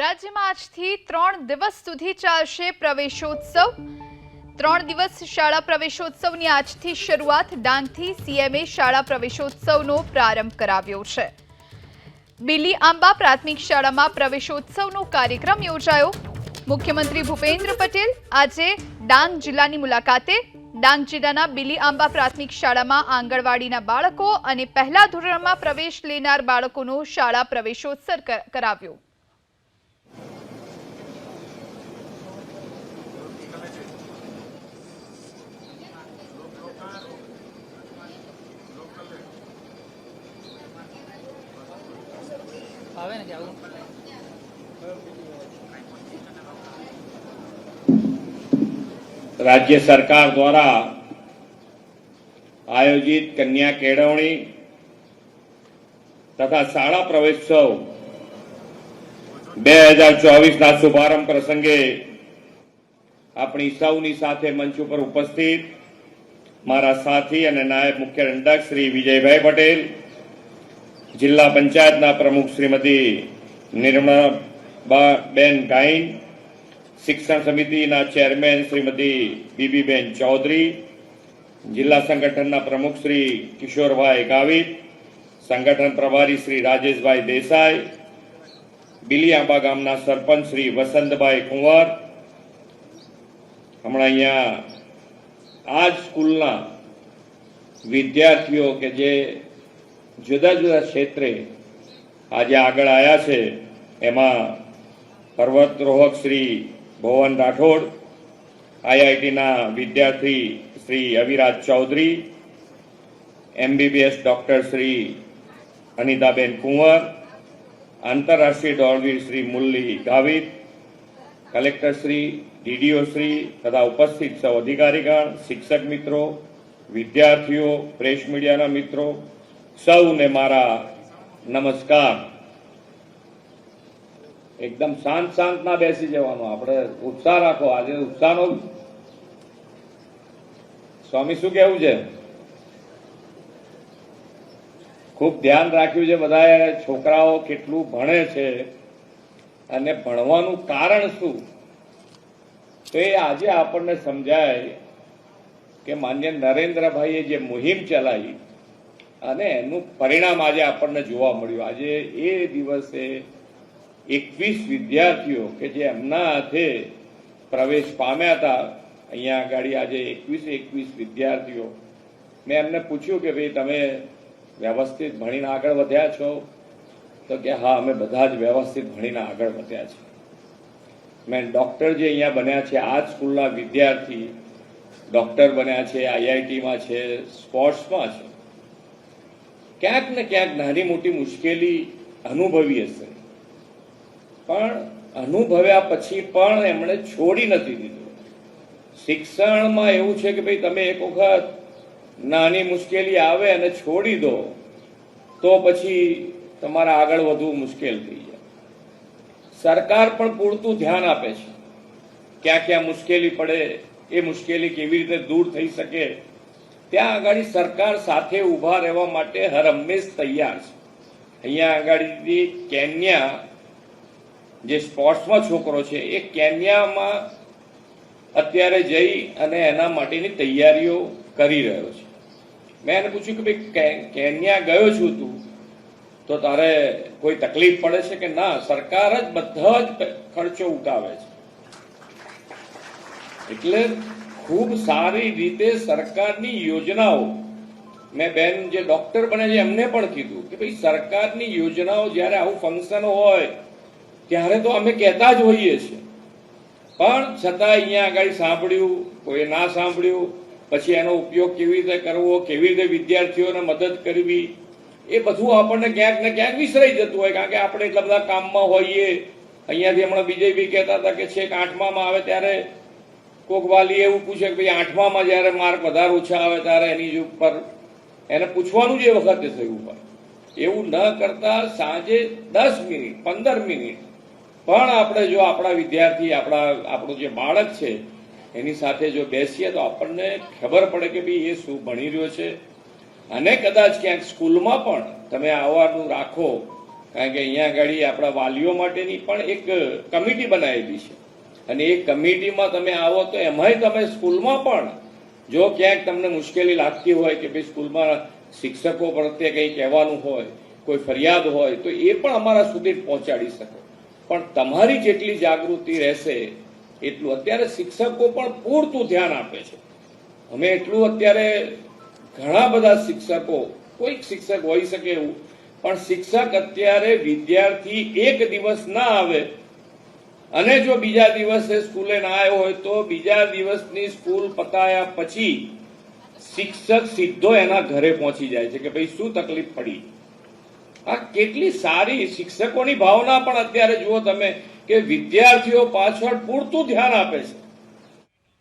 રાજ્યમાં આજથી ત્રણ દિવસ સુધી ચાલશે પ્રવેશોત્સવ. ત્રણ દિવસ શાળા પ્રવેશોત્સવની આજથી શરૂઆત ડાંગથી સીએમએ શાળા પ્રવેશોત્સવનો પ્રારંભ કરાવ્યો છે. બિલી આંબા પ્રાથમિક શાળામાં પ્રવેશોત્સવનો કાર્યક્રમ યોજાયો. મુખ્યમંત્રી ભૂપેન્દ્ર પટેલ આજે ડાંગ જિલ્લાની મુલાકાતે. ડાંગ જિલ્લાના બિલી આંબા પ્રાથમિક શાળામાં આંગણવાડીના બાળકો અને પહેલા ધોરણમાં પ્રવેશ લેનાર બાળકોનો શાળા પ્રવેશોત્સવ કરાવ્યો. આવે ને આવું? રાજ્ય સરકાર દ્વારા આયોજિત કન્યા કેળવણી તથા શાળા પ્રવેશોત્સવ બે હજાર ચોવીસના શુભારંભ પ્રસંગે આપણી સૌની સાથે મંચ ઉપર ઉપસ્થિત મારા સાથી અને નાયબ મુખ્ય દંડક શ્રી વિજયભાઈ પટેલ જિલ્લા પંચાયતના પ્રમુખ શ્રીમતી નિર્મળા બેન ગાઈન શિક્ષણ સમિતિના ચેરમેન શ્રીમતી બીબીબેન ચૌધરી, જિલ્લા સંગઠનના પ્રમુખ શ્રી કિશોરભાઈ ગાવિત, સંગઠન પ્રભારી શ્રી રાજેશભાઈ દેસાઈ, બિલિયાંબા ગામના સરપંચ શ્રી વસંતભાઈ કુંવર. હમણાં અહીંયા આ જ સ્કૂલના વિદ્યાર્થીઓ કે જે જુદા જુદા ક્ષેત્રે આજે આગળ આવ્યા છે. એમાં પર્વતરોહક શ્રી ભુવન રાઠોડ, આઈઆઈટીના વિદ્યાર્થી શ્રી અવિરાજ ચૌધરી, એમબીબીએસ ડૉક્ટર શ્રી અનિતાબેન કુંવર, આંતરરાષ્ટ્રીય દોડવીર શ્રી મુરલી ગાવિત, કલેક્ટર શ્રી, ડીડીઓ શ્રી તથા ઉપસ્થિત સૌ અધિકારીગણ, શિક્ષક મિત્રો, વિદ્યાર્થીઓ, પ્રેસ મીડિયાના મિત્રો સૌને મારા નમસ્કાર. એકદમ શાંત શાંત ના બેસી જવાનું. આપણે ઉત્સાહ રાખો. આજે ઉત્સાહનો સ્વામી શું કેવું છે? ખૂબ ધ્યાન રાખ્યું છે બધાએ. છોકરાઓ કેટલું ભણે છે અને ભણવાનું કારણ શું? તો એ આજે આપણને સમજાય કે માન્ય નરેન્દ્રભાઈએ જે મુહિમ ચલાવી અને એનું પરિણામ આજે આપણને જોવા મળ્યું. આજે એ દિવસે એકવીસ વિદ્યાર્થીઓ કે જે એમના હાથે પ્રવેશ પામ્યા હતા, અહીંયા આગળ આજે એકવીસ એકવીસ વિદ્યાર્થીઓ. મેં એમને પૂછ્યું કે ભાઈ, તમે વ્યવસ્થિત ભણીને આગળ વધ્યા છો? તો કે, હા, અમે બધા જ વ્યવસ્થિત ભણીને આગળ વધ્યા છે મેં ડૉક્ટર જે અહીંયા બન્યા છે, આ સ્કૂલના વિદ્યાર્થી ડૉક્ટર બન્યા છે, આઈઆઈટીમાં છે, સ્પોર્ટ્સમાં છે. ક્યાંક ને ક્યાંક નાની મોટી મુશ્કેલી અનુભવી હશે. પણ અનુભવ્યા પછી પણ એમણે છોડી નથી દીધું. શિક્ષણમાં એવું છે કે ભાઈ તમે એક વખત નાની મુશ્કેલી આવે અને છોડી દો, તો પછી તમારે આગળ વધવું મુશ્કેલ થઈ જાય. સરકાર પણ પૂરતું ધ્યાન આપે છે. ક્યાં ક્યાં મુશ્કેલી પડે, એ મુશ્કેલી કેવી રીતે દૂર થઈ શકે ત્યાં આગળ સરકાર સાથે ઊભા રહેવા માટે હર હંમેશ તૈયાર છે. અહીંયા આગળથી કેન્યા, જે સ્પોર્ટ્સમાં છોકરો છે, એ કેન્યામાં અત્યારે જઈ અને એના માટેની તૈયારીઓ કરી રહ્યો છે. મેં એને પૂછ્યું કે ભાઈ કેન્યા ગયો છું તું? તો તારે કોઈ તકલીફ પડે છે કે ના? સરકાર જ બધા જ ખર્ચો ઉઠાવે છે. એટલે ખૂબ સારી રીતે સરકારની યોજનાઓ. મેં બેન જે ડોક્ટર બને છે, એમને પણ કીધું કે ભાઈ સરકારની યોજનાઓ જ્યારે આવું ફંક્શન હોય, ત્યારે તો અમે કહેતા જ હોઈએ છીએ. પણ છતાં અહીંયા આગળ સાંભળ્યું કોઈ ના સાંભળ્યું, પછી એનો ઉપયોગ કેવી રીતે કરવો, કેવી રીતે વિદ્યાર્થીઓને મદદ કરવી, એ બધું આપણને ક્યાંક ને ક્યાંક વિસરાઈ જતું હોય, કારણ કે આપણે એટલા બધા કામમાં હોઈએ. અહીંયાથી હમણાં બીજે બી કહેતા હતા કે છેક આઠમામાં આવે ત્યારે કોક વાલી એવું પૂછે કે ભાઈ આઠમામાં જ્યારે માર્ક વધારે ઓછા આવે ત્યારે એની ઉપર એને પૂછવાનું જે વખતે થયું હોય. એવું ન કરતા સાંજે દસ મિનિટ, પંદર મિનિટ. પણ આપણે જો આપણા વિદ્યાર્થી, આપણા, આપણું જે બાળક છે, એની સાથે જો બેસીએ તો આપણને ખબર પડે કે ભાઈ એ શું ભણી રહ્યો છે. અને કદાચ ક્યાંક સ્કૂલમાં પણ તમે આવવાનું રાખો. કારણ કે અહીંયા આગળ આપણા વાલીઓ માટેની પણ એક કમિટી બનાવેલી છે. અને એ કમિટીમાં તમે આવો તો એમાંય તમે સ્કૂલમાં પણ જો ક્યાંક તમને મુશ્કેલી લાગતી હોય કે ભાઈ સ્કૂલમાં શિક્ષકો પ્રત્યે કંઈ કહેવાનું હોય, કોઈ ફરિયાદ હોય, તો એ પણ અમારા સુધી પહોંચાડી શકો. પણ તમારી જેટલી જાગૃતિ રહેશે, એટલું અત્યારે શિક્ષકો પણ પૂરતું ધ્યાન આપે છે. અમે એટલું અત્યારે ઘણા બધા શિક્ષકો, કોઈક શિક્ષક હોઈ શકે એવું, પણ શિક્ષક અત્યારે વિદ્યાર્થી એક દિવસ ના આવે અને જો બીજા દિવસે સ્કૂલે ના આવ્યો હોય તો બીજા દિવસની સ્કૂલ પતાયા પછી શિક્ષક સીધો એના ઘરે પહોંચી જાય છે કે ભાઈ શું તકલીફ પડી? આ કેટલી સારી શિક્ષકોની ભાવના પણ અત્યારે જુઓ તમે કે વિદ્યાર્થીઓ પાછળ પૂરતું ધ્યાન આપે છે.